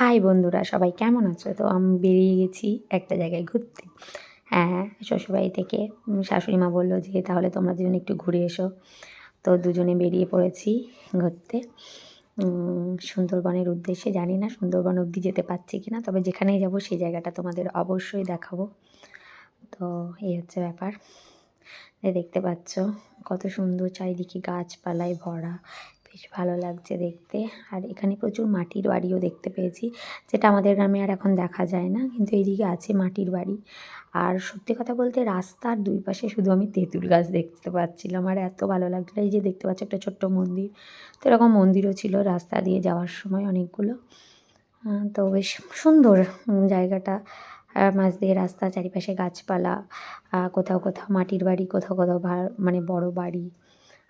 High বন্ধুরা, সবাই কেমন আছো? তো আমি বেরিয়ে গেছি একটা জায়গায় ঘুরতে। হ্যাঁ শ্বশুরবাড়ি থেকে শাশুড়ি মা বলল যে, তাহলে তোমরা দুজন একটু ঘুরে এসো। তো দুজনে বেরিয়ে পড়েছি ঘুরতে। সুন্দরবনের উদ্দেশ্যে জানি না সুন্দরবন অবধি যেতে পারছি কি না তবে যেখানেই যাব সেই জায়গাটা তোমাদের অবশ্যই দেখাবো। তো এই হচ্ছে ব্যাপার। দেখতে পাচ্ছ, কত সুন্দর চারিদিকে গাছপালায় ভরা বেশ ভালো লাগছে দেখতে। আর এখানে প্রচুর মাটির বাড়িও দেখতে পেয়েছি, যেটা আমাদের গ্রামে আর এখন দেখা যায় না, কিন্তু এইদিকে আছে মাটির বাড়ি। আর সত্যি কথা বলতে রাস্তার দুই পাশে শুধু আমি তেঁতুল গাছ দেখতে পাচ্ছিলাম, আর এত ভালো লাগছিল। এই যে দেখতে পাচ্ছ একটা ছোট্ট মন্দির, তো এরকম মন্দিরও ছিল রাস্তা দিয়ে যাওয়ার সময় অনেকগুলো। তো বেশ সুন্দর জায়গাটা। মাঝ দিয়ে রাস্তা, চারিপাশে গাছপালা কোথাও কোথাও মাটির বাড়ি, কোথাও কোথাও মানে বড় বাড়ি।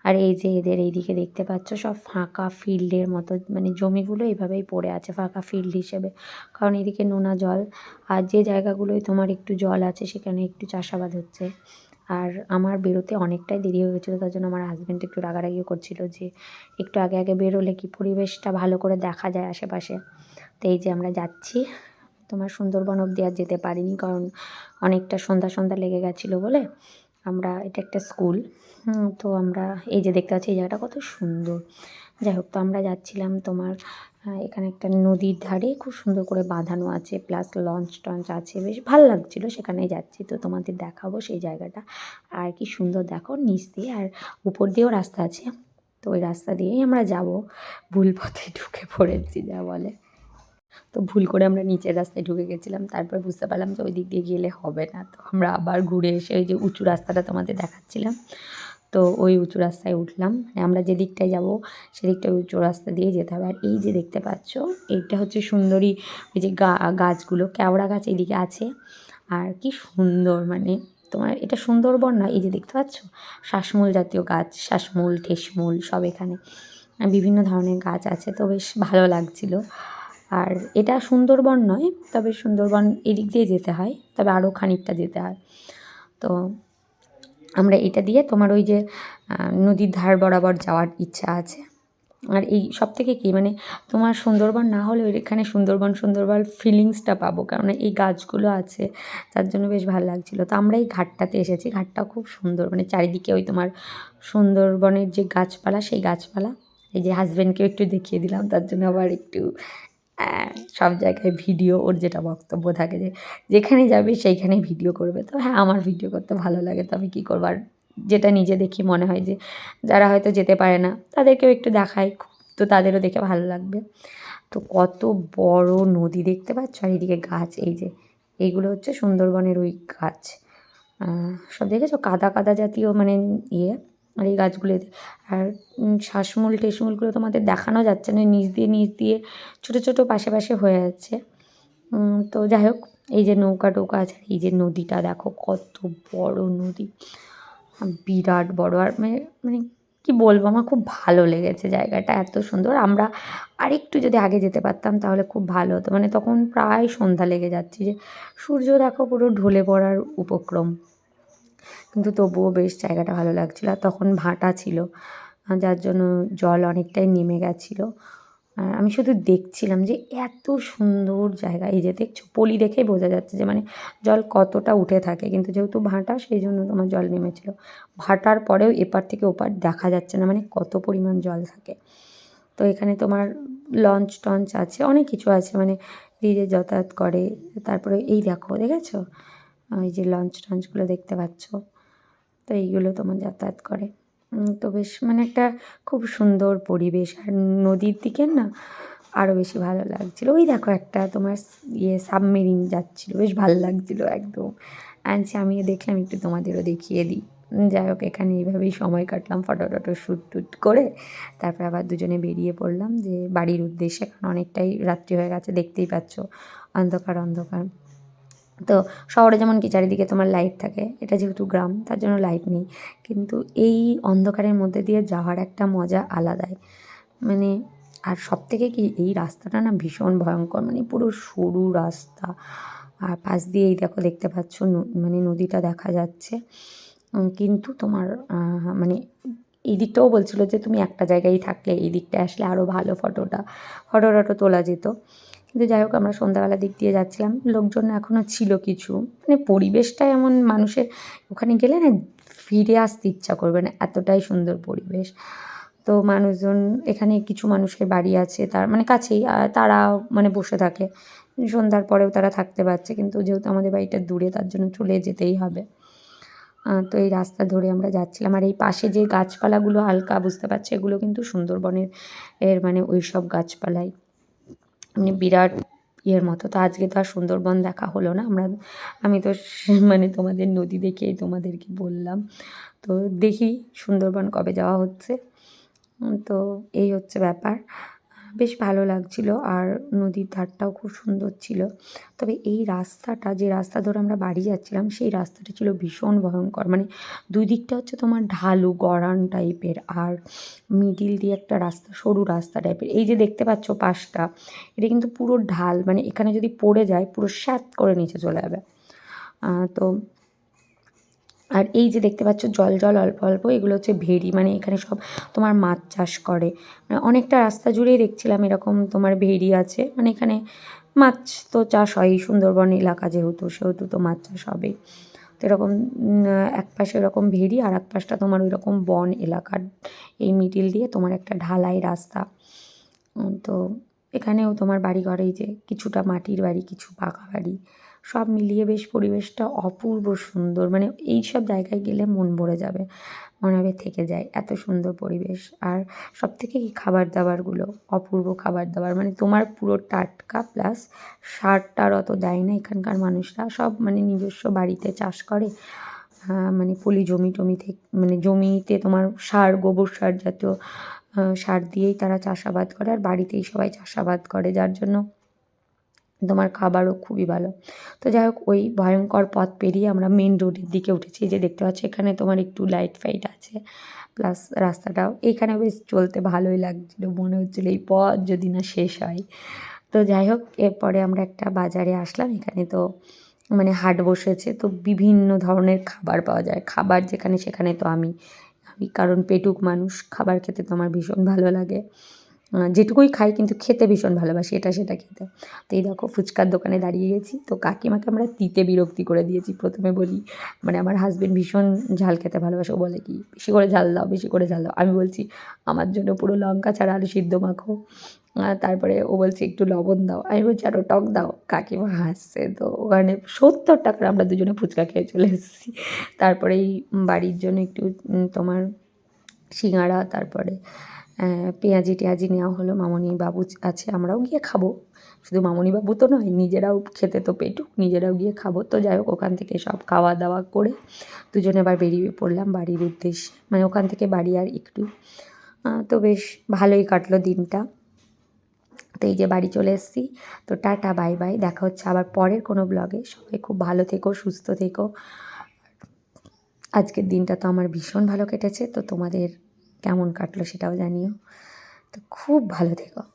আর এই যে এদের এইদিকে দেখতে পাচ্ছ, সব ফাঁকা ফিল্ডের মতো মানে জমিগুলো এইভাবেই পড়ে আছে ফাঁকা ফিল্ড হিসেবে। কারণ এদিকে নোনা জল, আর যে জায়গাগুলোয় তোমার একটু জল আছে সেখানে একটু চাষাবাদ হচ্ছে। আর আমার বেরোতে অনেকটাই দেরি হয়ে গেছিল, তার জন্য আমার হাজব্যান্ড একটু রাগারাগিও করছিল যে একটু আগে আগে বেরোলে কি পরিবেশটা ভালো করে দেখা যায় আশেপাশে। তো এই যে আমরা যাচ্ছি, তোমার সুন্দরবন অবধি আর যেতে পারিনি কারণ অনেকটা সন্ধ্যা সন্ধ্যা লেগে গেছিল বলে। আমরা, এটা একটা স্কুল। তো আমরা, এই যে দেখতে পাচ্ছি, এই জায়গাটা কত সুন্দর। যাই হোক, তো আমরা যাচ্ছিলাম তোমার এখানে একটা নদীর ধারে। খুব সুন্দর করে বাঁধানো আছে প্লাস লঞ্চ টঞ্চ আছে। বেশ ভালো লাগছিল সেখানে যাচ্ছি, তো তোমাদের দেখাবো সেই জায়গাটা। আর কি সুন্দর দেখো, নিচ দিয়ে আর উপর দিয়েও রাস্তা আছে। তো ওই রাস্তা দিয়েই আমরা যাব। ভুল পথে ঢুকে পড়েছি, যা বলে। তো ভুল করে আমরা নিচের রাস্তায় ঢুকে গেছিলাম। তারপর বুঝতে পারলাম যে ওই দিক দিয়ে গেলে হবে না। তো আমরা আবার ঘুরে এসে ওই যে উঁচু রাস্তাটা তোমাদের দেখাচ্ছিলাম। তো ওই উঁচু রাস্তায় উঠলাম। মানে আমরা যে দিকটায় যাব সেদিকটায় উঁচু রাস্তা দিয়ে যেতে হবে। আর এই যে দেখতে পাচ্ছ, এইটা হচ্ছে সুন্দরী ওই যে গা, গাছগুলো। কেওড়া গাছ এদিকে আছে। আর কি সুন্দর মানে তোমার এটা সুন্দরবন না, এই যে দেখতে পাচ্ছ? শ্বাসমূল জাতীয় গাছ শ্বাসমূল ঠেসমূল সব এখানে। বিভিন্ন ধরনের গাছ আছে। তো বেশ ভালো লাগছিল। আর এটা সুন্দরবন নয়, তবে সুন্দরবন এদিক দিয়ে যেতে হয়, তবে আরও খানিকটা যেতে হয়। তো আমরা এটা দিয়ে তোমার ওই যে নদীর ধার বরাবর যাওয়ার ইচ্ছা আছে। আর এই সব থেকে কী মানে তোমার সুন্দরবন না হলেও এখানে সুন্দরবন সুন্দরবন ফিলিংসটা পাবো, কারণ এই গাছগুলো আছে, তার জন্য বেশ ভালো লাগছিল। তো আমরা এই ঘাটটাতে এসেছি ঘাটটা খুব সুন্দর মানে চারিদিকে ওই তোমার সুন্দরবনের যে গাছপালা, সেই গাছপালা, এই যে হাজব্যান্ডকেও একটু দেখিয়ে দিলাম, তার জন্য আবার একটু সব জায়গায় ভিডিও ওর যেটা বক্তব্য থাকে যে যেখানে যাবে সেইখানেই ভিডিও করবে। তো হ্যাঁ আমার ভিডিও করতে ভালো লাগে, তো আমি কী করব? আর যেটা নিজে দেখি মনে হয় যে যারা হয়তো যেতে পারে না, তাদেরকেও একটু দেখাই তো তাদেরও দেখে ভালো লাগবে। তো কত বড় নদী দেখতে পাচ্ছ? আর এদিকে গাছ, এই যে এইগুলো হচ্ছে সুন্দরবনের ওই গাছ। সব দেখেছ? কাদা কাদা জাতীয় মানে ইয়ে। আর এই গাছগুলো আর শ্বাসমূল টেসমূলগুলো তোমাদের দেখানো যাচ্ছে না, নিচ দিয়ে নিচ দিয়ে ছোটো ছোটো পাশে পাশে হয়ে যাচ্ছে তো যাই হোক, এই যে নৌকা টৌকা আছে, এই যে নদীটা দেখো কত বড় নদী। বিরাট বড়। আর মানে মানে কী বলব, আমার খুব ভালো লেগেছে জায়গাটা, এত সুন্দর। আমরা আরেকটু যদি আগে যেতে পারতাম তাহলে খুব ভালো হতো। মানে তখন প্রায় সন্ধ্যা লেগে যাচ্ছে যে, সূর্য দেখো পুরো ঢলে পড়ার উপক্রম। কিন্তু তবুও বেশ জায়গাটা ভালো লাগছিল। আর তখন ভাটা ছিল যার জন্য জল অনেকটাই নেমে গেছিল। আর আমি শুধু দেখছিলাম যে এত সুন্দর জায়গা। এই যে দেখছ, পলি দেখেই বোঝা যাচ্ছে যে মানে জল কতটা উঠে থাকে। কিন্তু যেহেতু ভাটা, সেই জন্য তোমার জল নেমেছিল। ভাটার পরেও এপার থেকে ওপার দেখা যাচ্ছে না মানে কত পরিমাণ জল থাকে। তো এখানে তোমার লঞ্চ টঞ্চ আছে, অনেক কিছু আছে। মানে যে যাতায়াত করে, তারপরে এই দেখো, দেখেছ? ওই যে লঞ্চ টঞ্চগুলো দেখতে পাচ্ছ, তো এইগুলো তোমার যাতায়াত করে। তো বেশ মানে একটা খুব সুন্দর পরিবেশ। আর নদীর দিকে না আরও বেশি ভালো লাগছিল। ওই দেখো একটা তোমার ইয়ে সাবমেরিন যাচ্ছিল। বেশ ভালো লাগছিল একদম। আনছি আমিও দেখলাম, একটু তোমাদেরও দেখিয়ে দিই। যাই হোক, এখানে এইভাবেই সময় কাটলাম ফটো টটো শ্যুট টুট করে। তারপর আবার দুজনে বেরিয়ে পড়লাম যে বাড়ির উদ্দেশ্যে, কারণ অনেকটাই রাত্রি হয়ে গেছে, দেখতেই পাচ্ছ। অন্ধকার অন্ধকার। তো শহরে যেমন কি চারিদিকে তোমার লাইট থাকে, এটা যেহেতু গ্রাম, তার জন্য লাইট নেই। কিন্তু এই অন্ধকারের মধ্যে দিয়ে যাওয়ার একটা মজা আলাদাই। মানে আর সব থেকে কি এই রাস্তাটা না ভীষণ ভয়ঙ্কর মানে পুরো সরু রাস্তা। আর পাশ দিয়ে এই দেখো দেখতে পাচ্ছ মানে নদীটা দেখা যাচ্ছে। কিন্তু তোমার মানে এই দিকটাও বলছিল যে তুমি একটা জায়গায় থাকলে এই দিকটা আসলে আরও ভালো ফটোটা ফটো টটো তোলা যেত। কিন্তু যাই হোক, আমরা সন্ধ্যাবেলার দিক দিয়ে যাচ্ছিলাম। লোকজন এখনও ছিল কিছু। মানে পরিবেশটা এমন মানুষের ওখানে গেলে না ফিরে আসতে ইচ্ছা করবে না, এতটাই সুন্দর পরিবেশ। তো মানুষজন এখানে কিছু মানুষের বাড়ি আছে, তার মানে কাছেই তারা মানে বসে থাকে। সন্ধ্যার পরেও তারা থাকতে পারছে, কিন্তু যেহেতু আমাদের বাড়িটা দূরে, তার জন্য চলে যেতেই হবে। তো এই রাস্তা ধরে আমরা যাচ্ছিলাম। আর এই পাশে যে গাছপালাগুলো হালকা, বুঝতে পারছি, এগুলো কিন্তু সুন্দরবনের এর মানে ওই সব গাছপালাই। মানে বিরাট ইয়ের মতো। তো আজকে তো আর সুন্দরবন দেখা হলো না। আমরা, আমি তো মানে তোমাদের নদী দেখেই তোমাদেরকে বললাম। তো দেখি সুন্দরবন কবে যাওয়া হচ্ছে। তো এই হচ্ছে ব্যাপার। বেশ ভালো লাগছিল আর নদীর ধারটাও খুব সুন্দর ছিল। তবে এই রাস্তাটা, যে রাস্তা ধরে আমরা বাড়ি যাচ্ছিলাম, সেই রাস্তাটা ছিল ভীষণ ভয়ঙ্কর। মানে দুই দিকটা হচ্ছে তোমার ঢালু, গড়ান টাইপের আর মিডিল দিয়ে একটা রাস্তা, সরু রাস্তা টাইপের। এই যে দেখতে পাচ্ছ পাশটা, এটা কিন্তু পুরো ঢাল মানে এখানে যদি পড়ে যায়, পুরো স্যাত করে নিচে চলে যাবে। তো আর এই যে দেখতে পাচ্ছ জল জল অল্প অল্প, এগুলো হচ্ছে ভেড়ি মানে এখানে সব তোমার মাছ চাষ করে। মানে অনেকটা রাস্তা জুড়েই দেখছিলাম এরকম তোমার ভেড়ি আছে। মানে এখানে মাছ তো চাষ হয় সুন্দরবন এলাকা যেহেতু, সেহেতু তো মাছ চাষ হবেই তো এরকম এক পাশে এরকম ভেড়ি আর এক পাশটা তোমার ওই রকম বন এলাকার এই মিডিল দিয়ে তোমার একটা ঢালাই রাস্তা। তো এখানেও তোমার বাড়ি ঘরে এই যে কিছুটা মাটির বাড়ি, কিছু পাকা বাড়ি। সব মিলিয়ে বেশ পরিবেশটা অপূর্ব সুন্দর। মানে এই সব জায়গায় গেলে মন ভরে যাবে, মনে হবে থেকে যায়। এত সুন্দর পরিবেশ। আর সব থেকে কি খাবার দাবারগুলো অপূর্ব খাবার দাবার মানে তোমার পুরো টাটকা প্লাস সার টার অত দেয় না এখানকার মানুষরা। সব মানে নিজস্ব বাড়িতে চাষ করে। মানে পলি জমি টমি থেকে মানে জমিতে তোমার সার, গোবর সার জাতীয় সার দিয়েই তারা চাষাবাদ করে। আর বাড়িতেই সবাই চাষাবাদ করে, যার জন্য তোমার খাবারও খুবই ভালো। তো যাই হোক ওই ভয়ঙ্কর পথ পেরিয়ে আমরা মেন রোডের দিকে উঠেছি। যে দেখতে পাচ্ছ, এখানে তোমার একটু লাইট ফাইট আছে। প্লাস রাস্তাটাও এইখানে বেশ চলতে ভালোই লাগছিল, মনে হচ্ছিল এই পথ যদি না শেষ হয়। তো যাই হোক এরপরে আমরা একটা বাজারে আসলাম। এখানে তো মানে হাট বসেছে, তো বিভিন্ন ধরনের খাবার পাওয়া যায়। খাবার যেখানে সেখানে তো আমি আমি কারণ পেটুক মানুষ, খাবার খেতে তো আমার ভীষণ ভালো লাগে। যেটুকুই খাই কিন্তু খেতে ভীষণ ভালোবাসি এটা সেটা খেতে। তো এই দেখো ফুচকার দোকানে দাঁড়িয়ে গেছি। তো কাকিমাকে আমরা তিতে বিরক্তি করে দিয়েছি প্রথমে বলি মানে আমার হাজবেন্ড ভীষণ ঝাল খেতে ভালোবাসে। ও বলে কি, বেশি করে ঝাল দাও, বেশি করে ঝাল দাও। আমি বলছি, আমার জন্য পুরো লঙ্কা ছাড়া আলু সিদ্ধ মাখো। তারপরে ও বলছে, একটু লবণ দাও। আমি বলছি আরও টক দাও। কাকিমা হাসছে। তো ওখানে সত্তর টাকার আমরা দুজনে ফুচকা খেয়ে চলে এসেছি। তারপরে এই বাড়ির জন্য একটু তোমার সিঙাড়া তারপরে পেঁয়াজি টেয়াজি নেওয়া হলো, মামনি বাবু আছে, আমরাও গিয়ে খাব। শুধু মামনি বাবু তো নয়, নিজেরাও খেতে তো পেটুক, নিজেরাও গিয়ে খাব। তো যাই হোক, ওখান থেকে সব খাওয়া দাওয়া করে দুজনে আবার বেরিয়ে পড়লাম বাড়ির উদ্দেশ্যে। মানে ওখান থেকে বাড়ি আর একটু। তো বেশ ভালোই কাটলো দিনটা। তো এই যে বাড়ি চলে এসেছি। তো টাটা, বাই বাই। দেখা হচ্ছে আবার পরের কোনো ব্লগে সবাই খুব ভালো থেকো, সুস্থ থেকো। আজকের দিনটা তো আমার ভীষণ ভালো কেটেছে। তো তোমাদের কেমন কাটলো সেটাও জানিও। তো খুব ভালো থেকো।